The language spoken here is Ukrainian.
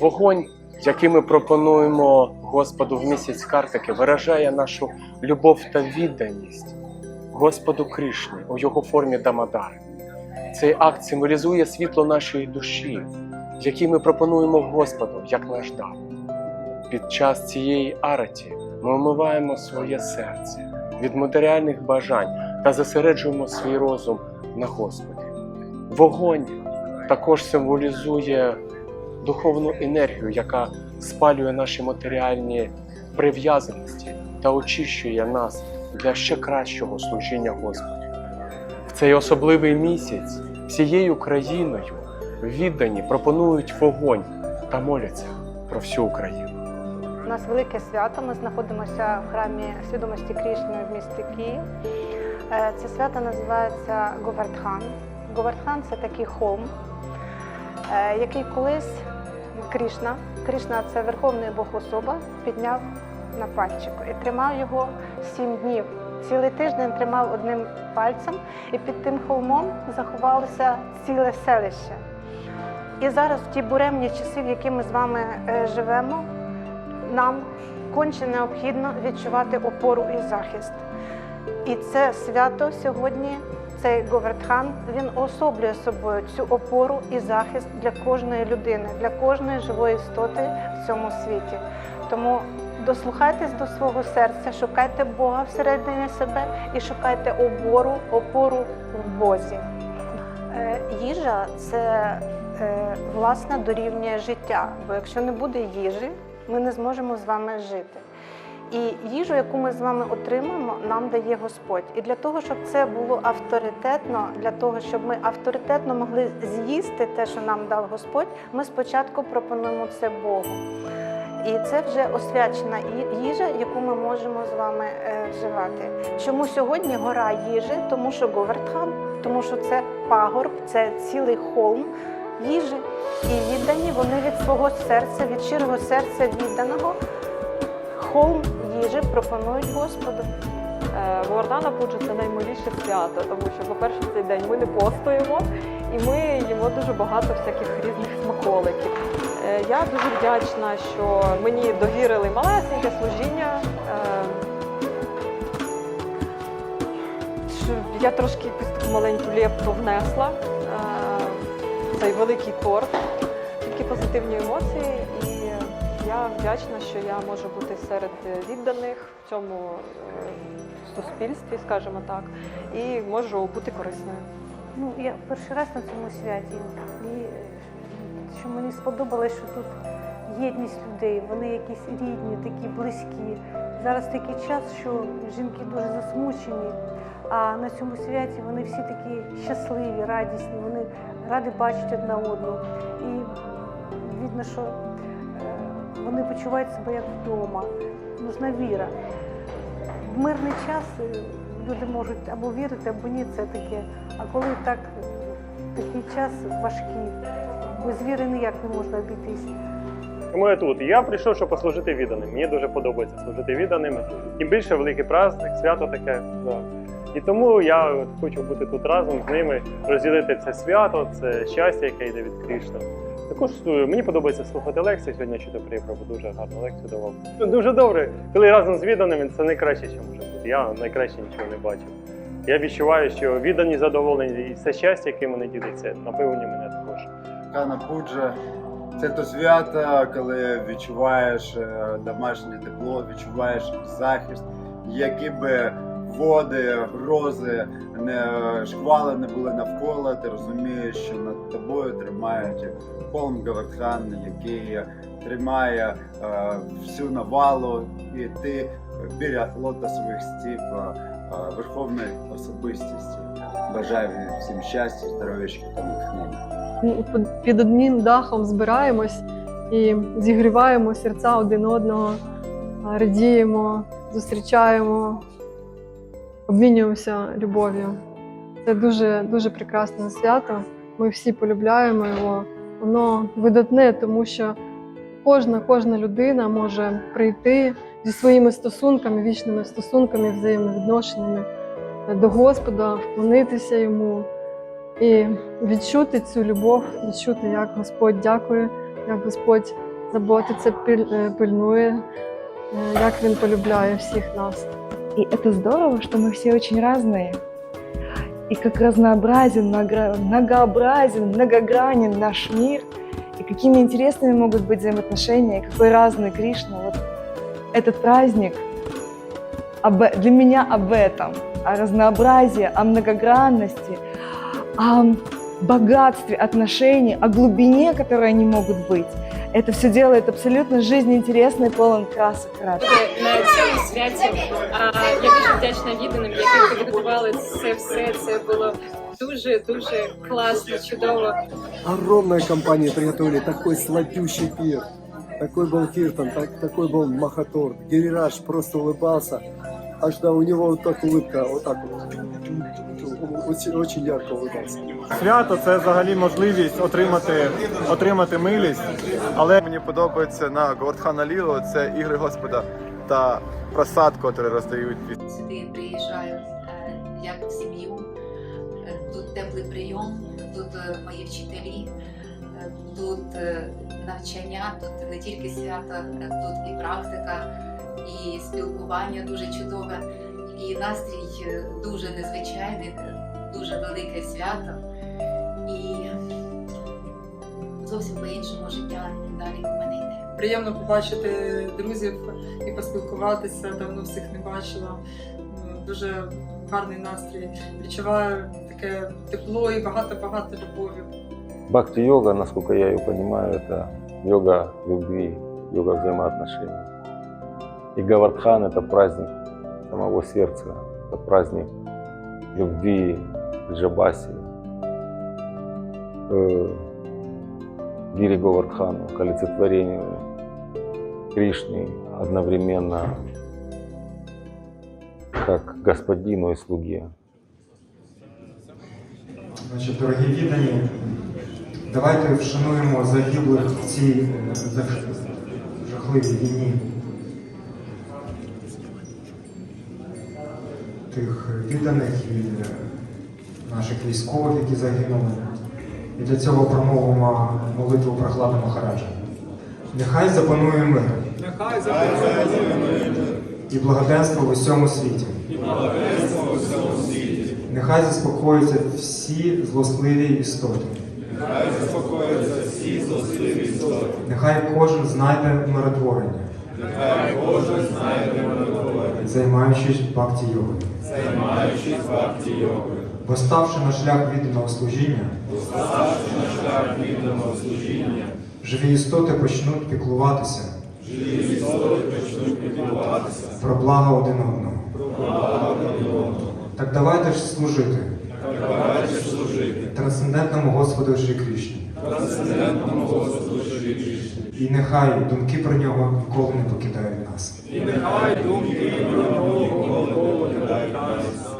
Вогонь, який ми пропонуємо Господу в місяць Картики, виражає нашу любов та відданість Господу Кришні у його формі Дамадари. Цей акт символізує світло нашої душі, який ми пропонуємо Господу як наш дар. Під час цієї араті ми омиваємо своє серце від матеріальних бажань та зосереджуємо свій розум на Господі. Вогонь також символізує духовну енергію, яка спалює наші матеріальні прив'язаності та очищує нас для ще кращого служіння Господу. В цей особливий місяць всією країною віддані пропонують вогонь та моляться про всю Україну. У нас велике свято. Ми знаходимося в храмі свідомості Крішни в місті Київ. Е, Це свято називається Говардхан. Говардхан це такий холм, е, який колись Крішна, Крішна це верховний Бог особа, підняв на пальчику і тримав його сім днів. Цілий тиждень тримав одним пальцем, і під тим холмом заховалося ціле селище. І зараз, в ті буремні часи, в які ми з вами е, живемо, нам конче необхідно відчувати опору і захист. І це свято сьогодні, цей Говертхан, він особлює собою цю опору і захист для кожної людини, для кожної живої істоти в цьому світі. Тому дослухайтесь до свого серця, шукайте Бога всередині себе і шукайте обору, опору в Бозі. Е, Їжа це е, власне дорівнює життя, бо якщо не буде їжі, ми не зможемо з вами жити. І їжу, яку ми з вами отримуємо, нам дає Господь. І для того, щоб це було авторитетно, для того, щоб ми авторитетно могли з'їсти те, що нам дав Господь, ми спочатку пропонуємо це Богу. І це вже освячена їжа, яку ми можемо з вами е, вживати. Чому сьогодні гора їжі? Тому що Говертхан, тому що це пагорб, це цілий холм їжі. І віддані вони від свого серця, від щирого серця відданого холм їжі пропонують Господу. Е, Говардана Пуджа це наймиліше свято, тому що, по-перше, цей день ми не постуємо і ми їмо дуже багато всяких різних смаколиків. Е, Я дуже вдячна, що мені довірили малесеньке служіння. е, Я трошки таку маленьку лепту внесла е, цей великий торт, такі позитивні емоції. Я вдячна, що я можу бути серед відданих в цьому е, суспільстві, скажімо так, і можу бути корисною. Ну, я перший раз на цьому святі. І е, що мені сподобалось, що тут єдність людей, вони якісь рідні, такі близькі. Зараз такий час, що жінки дуже засмучені, а на цьому святі вони всі такі щасливі, радісні, вони раді бачити одна одну. І видно, що е, вони почувають себе як вдома. Нужна віра. В мирний час е, люди можуть або вірити, або ні, це таке. А коли так такий час важкий, без віри ніяк не можна обійтись. Тому я тут. Я прийшов, щоб послужити відданим. Мені дуже подобається служити відданим. Тим більше великий праздник, свято таке. І тому я хочу бути тут разом з ними, розділити це свято, це щастя, яке йде від Кришна. Також е, мені подобається слухати лекції. Сьогодні чути приїхав, дуже гарну лекцію давав. Ну, Дуже добре, коли разом з відданими, це найкраще, що може бути. Я найкраще нічого не бачив. Я відчуваю, що віддані задоволені і все щастя, яке вони діляться, наповнює мене також. Кана Пуджа це то свято, коли відчуваєш е, домашнє тепло, відчуваєш захист, які би води, грози, не шквали не були навколо, ти розумієш, що над тобою тримають холм Гавардхан, який тримає е, всю навалу, і ти біля лотосових стіп е, е, верховної особистості. Бажаю всім щастя, здоров'я та натхнення. під одним дахом збираємось і зігріваємо серця один одного, радіємо, зустрічаємо, обмінюємося любов'ю. Це дуже дуже прекрасне свято. Ми всі полюбляємо його. Воно видатне, тому що кожна, кожна людина може прийти зі своїми стосунками, вічними стосунками, взаємовідношеннями до Господа, вклонитися йому і відчути цю любов, відчути, як Господь дякує, як Господь заботиться, е, пильнує, е, як він полюбляє всіх нас. И это здорово, что мы все очень разные. И как разнообразен, много- многообразен, многогранен наш мир. И какими интересными могут быть взаимоотношения, и какой разный Кришна. Вот этот праздник об, для меня об этом, о разнообразии, о многогранности, о богатстве отношений, о глубине, которой они могут быть. Это все делает абсолютно жизнеинтересно и полон красок радости. на цьому святі. А я дуже вдячна відданим, які підготували це все. Це було дуже дуже класно, чудово. огромная компания приготовили такой сладющий пир. Такой был Киртон, так, такой был Махатор. Гирираж просто улыбался. Аж да, у него вот так улыбка, вот так вот. Очень, очень ярко улыбался. Свято це взагалі можливість отримати, отримати милість, але Мені подобається на Говардхана Ліло це ігри Господа та просад, котрі роздають Сюди приїжджаю е, як в сім'ю. Е, Тут теплий прийом, тут е, мої вчителі, тут навчання, тут не тільки свято, тут і практика, і спілкування дуже чудове, і настрій дуже незвичайний, дуже велике свято. І зовсім по-іншому життя далі в мене йде. Приємно побачити друзів і поспілкуватися. Давно всіх не бачила. М, Дуже гарний настрій. Відчуваю таке тепло і багато-багато любові. Бхакти-йога, насколько я ее понимаю, это йога любви, йога взаимоотношений. И Гавардхан – это праздник самого сердца, это праздник любви к Джабаси, к Гири Говардхану, к олицетворению Кришны одновременно как господину и слуге. Значить, дорогі віддані, давайте вшануємо загиблих в цій е, жах- жахливій війні. Тих відданих і е, наших військових, які загинули. І для цього промовимо молитву прохладу Махараджа. Нехай запанує мир. Нехай і благоденство в усьому світі. Нехай заспокояться всі злосливі істоти. Нехай заспокояться всі злосливі істоти. Нехай кожен знайде умиротворення. Нехай кожен знайде умиротворення. Займаючись бхакті йогою. Займаючись бхакті йогою. Бо ставши на шлях відданого служіння, служіння, живі істоти почнуть піклуватися. Живі істоти почнуть піклуватися про благо один одного. Так давайте ж служити. ж служити. Трансцендентному Господу Шрі Кришні. І нехай думки про нього ніколи не покидають нас. І нехай думки про нього ніколи не покидають нас.